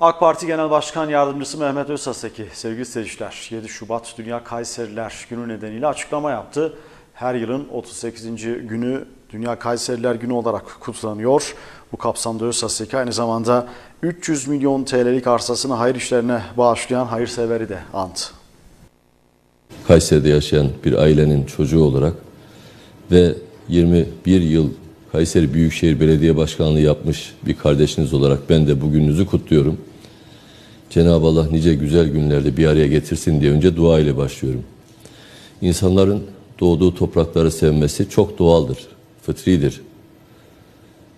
AK Parti Genel Başkan Yardımcısı Mehmet Özsaseki, sevgili seyirciler, 7 Şubat Dünya Kayseriler Günü nedeniyle açıklama yaptı. Her yılın 38. günü Dünya Kayseriler Günü olarak kutlanıyor. Bu kapsamda Özsaseki aynı zamanda 300 milyon TL'lik arsasını hayır işlerine bağışlayan hayırseveri de andı. Kayseri'de yaşayan bir ailenin çocuğu olarak ve 21 yıl Kayseri Büyükşehir Belediye Başkanlığı yapmış bir kardeşiniz olarak ben de bugününüzü kutluyorum. Cenab-ı Allah nice güzel günlerde bir araya getirsin diye önce dua ile başlıyorum. İnsanların doğduğu toprakları sevmesi çok doğaldır, fıtridir.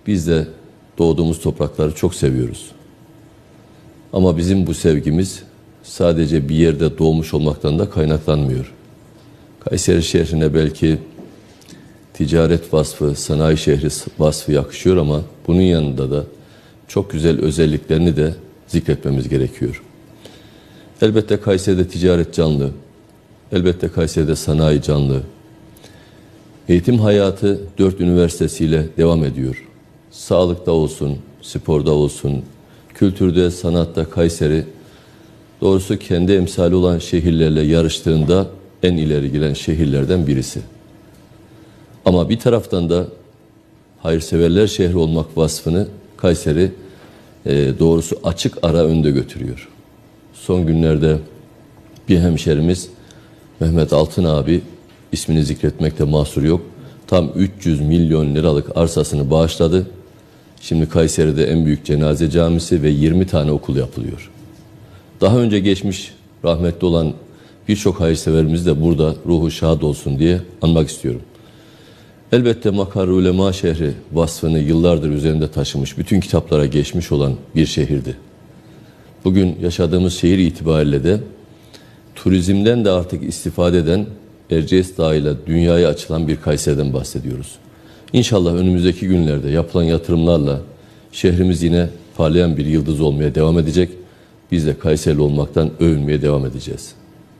Biz de doğduğumuz toprakları çok seviyoruz. Ama bizim bu sevgimiz sadece bir yerde doğmuş olmaktan da kaynaklanmıyor. Kayseri şehrine belki ticaret vasfı, sanayi şehri vasfı yakışıyor ama bunun yanında da çok güzel özelliklerini de zikretmemiz gerekiyor. Elbette Kayseri'de ticaret canlı, elbette Kayseri'de sanayi canlı. Eğitim hayatı dört üniversitesiyle devam ediyor. Sağlıkta olsun, sporda olsun, kültürde, sanatta Kayseri doğrusu kendi emsali olan şehirlerle yarıştığında en ileri gelen şehirlerden birisi. Ama bir taraftan da hayırseverler şehri olmak vasfını Kayseri e, doğrusu açık ara önde götürüyor. Son günlerde bir hemşerimiz Mehmet Altın abi ismini zikretmekte mahsur yok. Tam 300 milyon liralık arsasını bağışladı. Şimdi Kayseri'de en büyük cenaze camisi ve 20 tane okul yapılıyor. Daha önce geçmiş rahmetli olan birçok hayırseverimiz de burada ruhu şad olsun diye anmak istiyorum. Elbette Makar Ulema şehri vasfını yıllardır üzerinde taşımış, bütün kitaplara geçmiş olan bir şehirdi. Bugün yaşadığımız şehir itibariyle de turizmden de artık istifade eden Erciyes Dağı'yla dünyaya açılan bir Kayseri'den bahsediyoruz. İnşallah önümüzdeki günlerde yapılan yatırımlarla şehrimiz yine parlayan bir yıldız olmaya devam edecek. Biz de Kayserili olmaktan övünmeye devam edeceğiz.